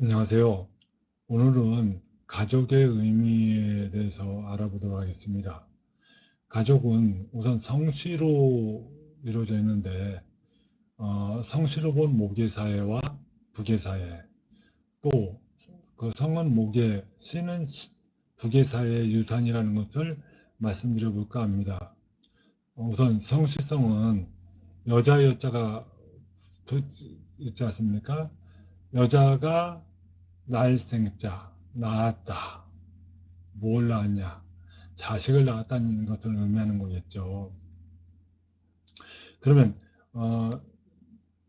안녕하세요. 오늘은 가족의 의미에 대해서 알아보도록 하겠습니다. 가족은 우선 성씨로 이루어져 있는데 어, 성씨로 본 모계사회와 부계사회 또 그 성은 모계, 씨는 부계사회의 유산이라는 것을 말씀드려 볼까 합니다. 우선 성씨성은 여자 여자가 있지 않습니까? 여자가 날생자, 낳았다. 뭘 낳았냐? 자식을 낳았다는 것을 의미하는 거겠죠. 그러면 어,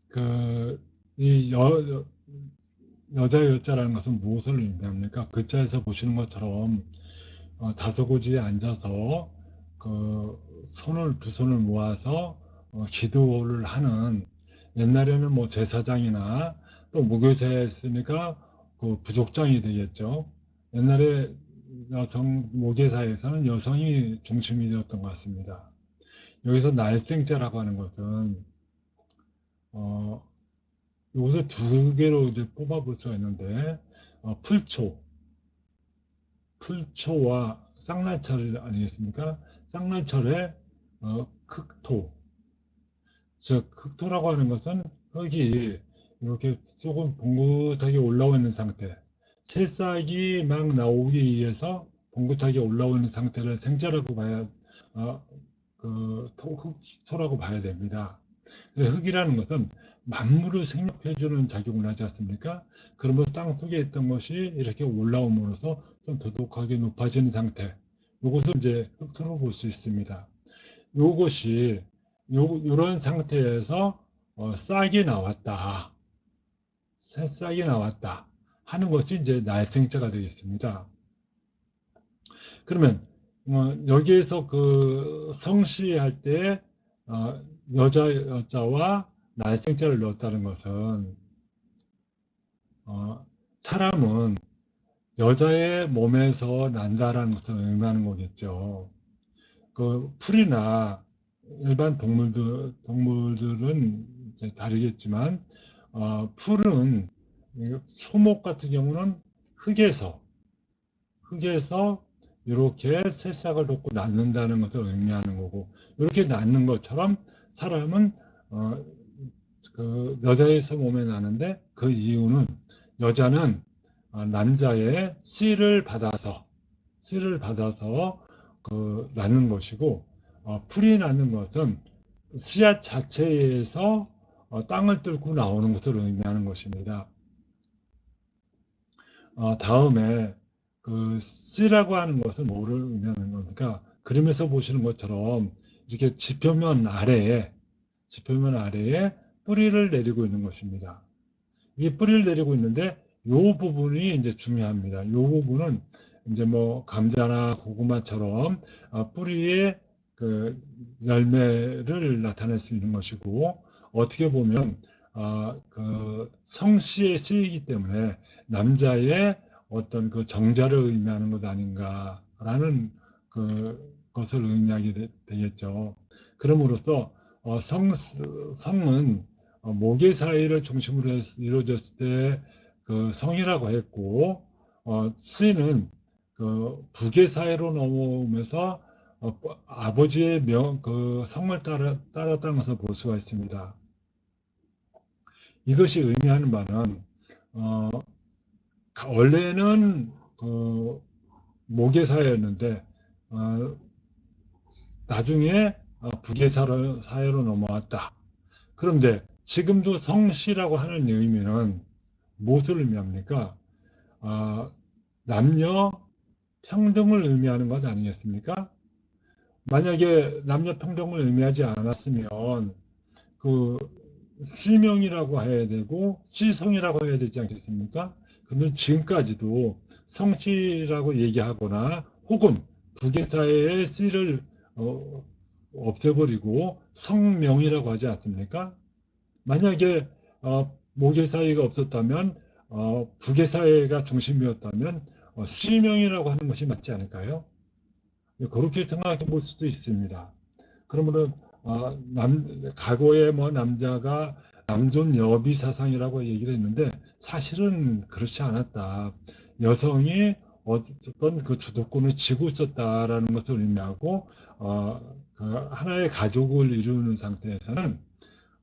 그이 여, 여자 여자라는 것은 무엇을 의미합니까? 글자에서 보시는 것처럼 어, 다소고지에 앉아서 그 손을 두 손을 모아서 어, 기도를 하는 옛날에는 뭐 제사장이나 또 무교사였으니까 그 부족장이 되겠죠. 옛날에 여성 모계사에서는 여성이 중심이 되었던 것 같습니다. 여기서 날생자라고 하는 것은 어, 요새 두 개로 이제 뽑아볼 수가 있는데 어, 풀초, 풀초와 쌍날철 아니겠습니까? 쌍날철의 어, 흑토, 즉 흑토라고 하는 것은 흙이 이렇게 조금 봉긋하게 올라와 있는 상태 새싹이 막 나오기 위해서 봉긋하게 올라와 있는 상태를 생자라고 봐야 어, 그 흑토라고 봐야 됩니다. 흙이라는 것은 만물을 생육해주는 작용을 하지 않습니까? 그러면서 땅 속에 있던 것이 이렇게 올라옴으로써 좀 도독하게 높아지는 상태. 이것을 이제 흙토로 볼 수 있습니다. 이것이 요, 이런 상태에서 어, 싹이 나왔다. 새싹이 나왔다 하는 것이 이제 날생자가 되겠습니다. 그러면 어, 여기에서 그 성시할 때 어, 여자 여자와 날생자를 넣었다는 것은 어, 사람은 여자의 몸에서 난다라는 것을 의미하는 거겠죠. 그 풀이나 일반 동물들 동물들은 다르겠지만 어, 풀은 소목 같은 경우는 흙에서 흙에서 이렇게 새싹을 돋고 낳는다는 것을 의미하는 거고 이렇게 낳는 것처럼 사람은 어, 그 여자에서 몸에 나는데 그 이유는 여자는 어, 남자의 씨를 받아서 씨를 받아서 그 낳는 것이고 어, 풀이 낳는 것은 씨앗 자체에서 어, 땅을 뚫고 나오는 것을 의미하는 것입니다. 어, 다음에 그 C라고 하는 것은 뭐를 의미하는 겁니까? 그림에서 보시는 것처럼 이렇게 지표면 아래에 지표면 아래에 뿌리를 내리고 있는 것입니다. 이 뿌리를 내리고 있는데 이 부분이 이제 중요합니다. 이 부분은 이제 뭐 감자나 고구마처럼 어, 뿌리에 그 열매를 나타낼 수 있는 것이고 어떻게 보면 어, 그 성씨에 쓰이기 때문에 남자의 어떤 그 정자를 의미하는 것 아닌가라는 그 것을 의미하게 되, 겠죠 그럼으로써 어, 성, 성은 어, 모계 사이를 중심으로 해서 이루어졌을 때 그 성이라고 했고 어, 스는 그 부계 사회로 넘어오면서 어, 아버지의 명, 그 성을 따라, 따랐다는 것을 볼 수가 있습니다. 이것이 의미하는 바는 어, 원래는 그 모계사였는데 어, 나중에 어, 부계사로 사회로 넘어왔다. 그런데 지금도 성씨라고 하는 의미는 무엇을 의미합니까? 어, 남녀 평등을 의미하는 것 아니겠습니까? 만약에 남녀 평등을 의미하지 않았으면 그 실명이라고 해야 되고 시성이라고 해야 되지 않겠습니까? 그러면 지금까지도 성씨라고 얘기하거나 혹은 부계사의 씨를 어, 없애버리고 성명이라고 하지 않습니까? 만약에 어, 모계사회가 없었다면 어, 부계사회가 중심이었다면 어, 실명이라고 하는 것이 맞지 않을까요? 그렇게 생각해 볼 수도 있습니다. 그러면은 어, 남, 과거에 뭐 남자가 남존 여비 사상이라고 얘기를 했는데 사실은 그렇지 않았다. 여성이 어떤 그 주도권을 쥐고 있었다라는 것을 의미하고 어, 그 하나의 가족을 이루는 상태에서는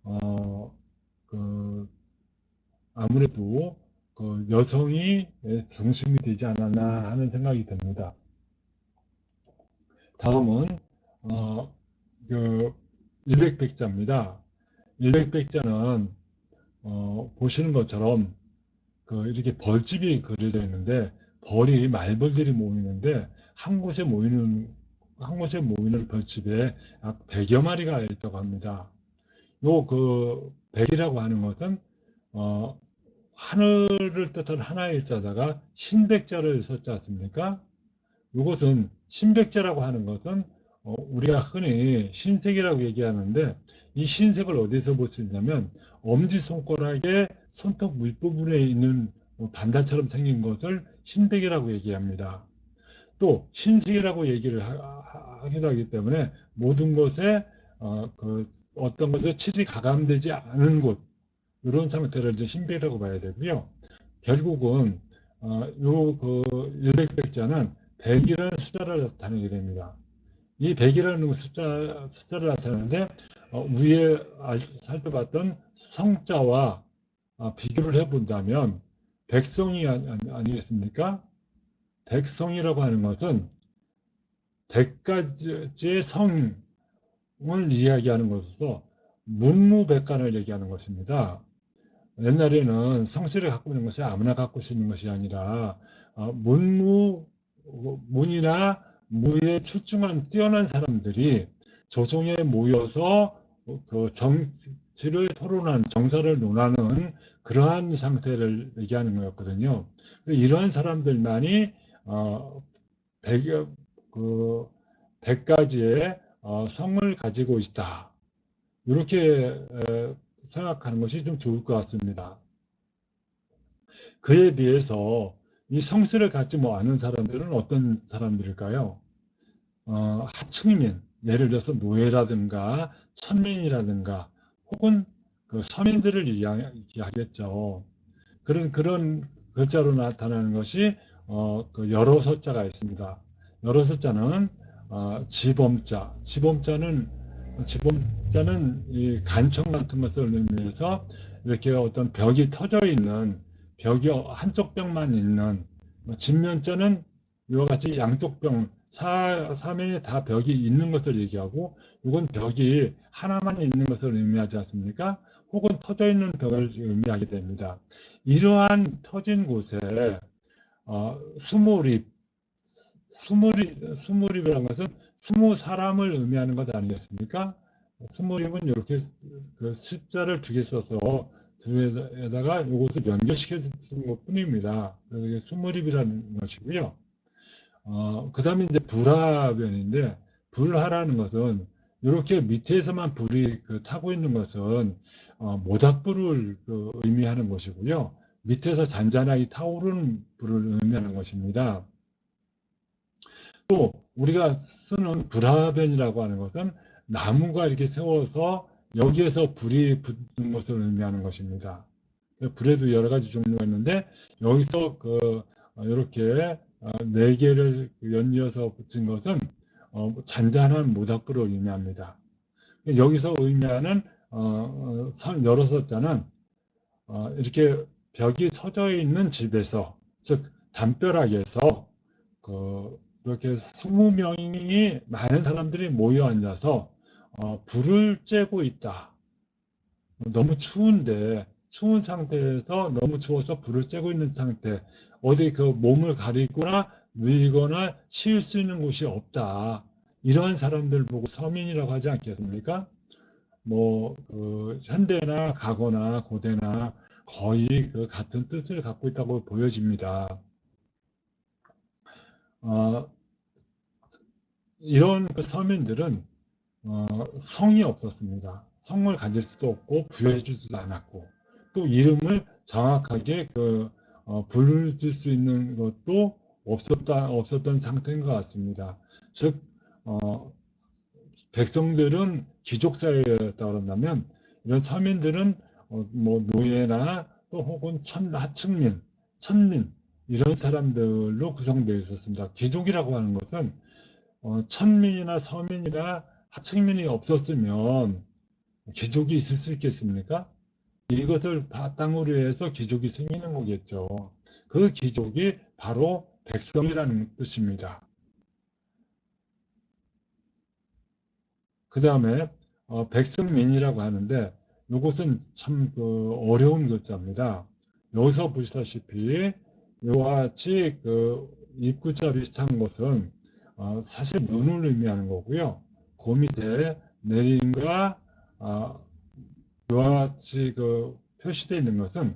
어, 그 아무래도 그 여성이 중심이 되지 않았나 하는 생각이 듭니다. 다음은 어, 그 일백백자입니다. 일백백자는 어, 보시는 것처럼 그 이렇게 벌집이 그려져 있는데 벌이 말벌들이 모이는데 한 곳에 모이는 한 곳에 모이는 벌집에 약 100여 마리가 있다고 합니다. 요그 백이라고 하는 것은 어, 하늘을 뜻하는 하나의 일자다가 신백자를 썼지 않습니까? 이것은 신백자라고 하는 것은 어, 우리가 흔히 신색이라고 얘기하는데 이 신색을 어디서 볼 수 있냐면 엄지손가락의 손톱 윗부분에 있는 뭐 반달처럼 생긴 것을 신백이라고 얘기합니다. 또 신색이라고 얘기를 하, 기도 하기 때문에 모든 것에 어, 그 어떤 것에 칠이 가감되지 않은 곳 이런 상태를 이제 신백이라고 봐야 되고요. 결국은 어, 요그 일백백자는 100이라는 숫자를 나타내게 됩니다. 이 100이라는 숫자, 숫자를 나타내는데 어, 위에 살펴봤던 성자와 어, 비교를 해본다면 백성이 아니, 겠습니까 백성이라고 하는 것은 100가지의 성을 이야기하는 것으로서 문무백관을 얘기하는 것입니다. 옛날에는 성씨를 갖고 있는 것이 아무나 갖고 있는 것이 아니라 어, 문무, 문이나 무에 출중한 뛰어난 사람들이 조정에 모여서 그 정치를 토론한 정사를 논하는 그러한 상태를 얘기하는 거였거든요. 이러한 사람들만이 어, 백, 그, 백 가지의 어, 성을 가지고 있다. 이렇게 에, 생각하는 것이 좀 좋을 것 같습니다. 그에 비해서 이 성씨를 갖지 뭐 않은 사람들은 어떤 사람들일까요? 어, 하층민, 예를 들어서 노예라든가 천민이라든가 혹은 그 서민들을 이야기하겠죠. 그런 그런 글자로 나타나는 것이 어, 그 여러 서자가 있습니다. 여러 서자는 어, 지범자, 지범자는 지범자는 이 간청 같은 것을 의미해서 이렇게 어떤 벽이 터져 있는 벽이 한쪽 벽만 있는 뭐 진면자는 이와 같이 양쪽 벽 사, 사면에 다 벽이 있는 것을 얘기하고 이건 벽이 하나만 있는 것을 의미하지 않습니까? 혹은 터져 있는 벽을 의미하게 됩니다. 이러한 터진 곳에 어, 스무립, 스무립, 스무립이라는 것은 스무 사람을 의미하는 것 아니겠습니까? 스무립은 이렇게 그 십자를 두 개 써서 두에다가 이것을 연결시켜 주는 것 뿐입니다. 이게 스무립이라는 것이고요. 어, 그 다음에 이제 불화변인데, 불화라는 것은 이렇게 밑에서만 불이 그 타고 있는 것은 어, 모닥불을 그 의미하는 것이고요. 밑에서 잔잔하게 타오르는 불을 의미하는 것입니다. 또 우리가 쓰는 불화변이라고 하는 것은 나무가 이렇게 세워서 여기에서 불이 붙는 것을 의미하는 것입니다. 불에도 여러 가지 종류가 있는데 여기서 그 이렇게 어, 네 개를 연이어서 붙인 것은 어, 잔잔한 모닥불을 의미합니다. 여기서 의미하는 어, 섯자는 이렇게 벽이 쳐져 있는 집에서 즉 담벼락에서 그 이렇게 20명이 많은 사람들이 모여 앉아서 어, 불을 쬐고 있다. 너무 추운데 추운 상태에서 너무 추워서 불을 쬐고 있는 상태 어디 그 몸을 가리거나 누이거나 쉬울 수 있는 곳이 없다. 이러한 사람들 보고 서민이라고 하지 않겠습니까? 뭐, 그 현대나 과거나 고대나 거의 그 같은 뜻을 갖고 있다고 보여집니다. 어, 이런 그 서민들은 어, 성이 없었습니다. 성을 가질 수도 없고 부여해주지도 않았고 또 이름을 정확하게 그 어, 불질 수 있는 것도 없었다, 없었던 상태인 것 같습니다. 즉 어, 백성들은 귀족사회였다 그런다면 이런 서민들은 어, 뭐 노예나 또 혹은 천, 하층민, 천민 이런 사람들로 구성되어 있었습니다. 귀족이라고 하는 것은 어, 천민이나 서민이나 하층민이 없었으면 귀족이 있을 수 있겠습니까? 이것을 바탕으로 해서 귀족이 생기는 거겠죠. 그 귀족이 바로 백성이라는 뜻입니다. 그 다음에 어, 백성민이라고 하는데 이것은 참 그 어려운 글자입니다. 여기서 보시다시피 이와 같이 그 입구자 비슷한 것은 어, 사실 눈을 의미하는 거고요. 그 밑에 내림과 어, 이와 같이 그 표시되어 있는 것은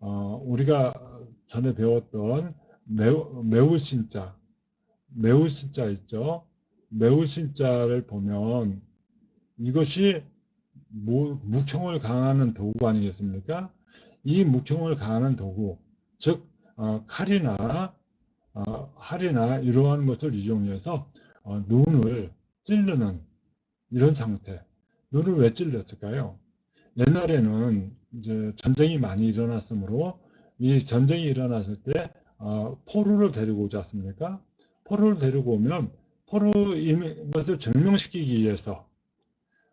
어, 우리가 전에 배웠던 매우, 매우 신자, 매우 신자 있죠. 매우 신자를 보면 이것이 무, 묵형을 강하는 도구 아니겠습니까? 이 묵형을 강하는 도구, 즉 어, 칼이나 어, 활이나 이러한 것을 이용해서 어, 눈을 찌르는 이런 상태. 눈을 왜 찔렀을까요? 옛날에는 이제 전쟁이 많이 일어났으므로 이 전쟁이 일어났을 때 어, 포로를 데리고 오지 않습니까? 포로를 데리고 오면 포로인 것을 증명시키기 위해서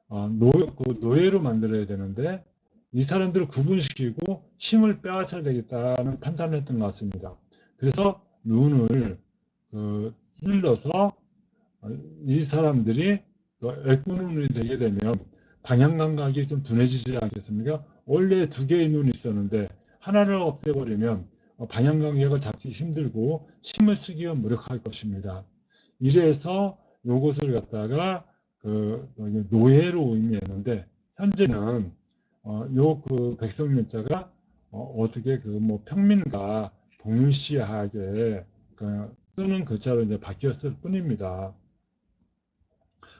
어, 노, 그 노예로 만들어야 되는데 이 사람들을 구분시키고 힘을 빼앗아야 되겠다는 판단을 했던 것 같습니다. 그래서 눈을 그 찔러서 어, 이 사람들이 그 애꾸눈이 되게 되면 방향 감각이 좀 둔해지지 않겠습니까? 원래 두 개의 눈이 있었는데 하나를 없애버리면 어, 방향 감각을 잡기 힘들고 힘을 쓰기 위해 노력할 것입니다. 이래서 요것을 갖다가 그 노예로 의미했는데 현재는 어, 요그 백성민자가 어, 떻게 그 뭐 평민과 동일시하게 그 쓰는 글자로 이제 바뀌었을 뿐입니다.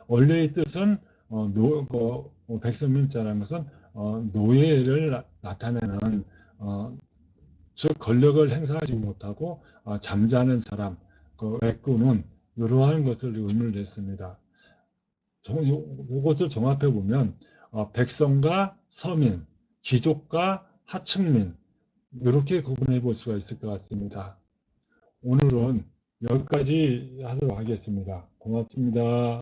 원래의 뜻은 어, 노, 그, 백성민자라는 것은 어, 노예를 나, 타내는 어, 즉 권력을 행사하지 못하고 어, 잠자는 사람, 그 애꾸는 이러한 것을 의미를 냈습니다. 이것을 종합해 보면 어, 백성과 서민, 귀족과 하층민 이렇게 구분해 볼 수가 있을 것 같습니다. 오늘은 여기까지 하도록 하겠습니다. 고맙습니다.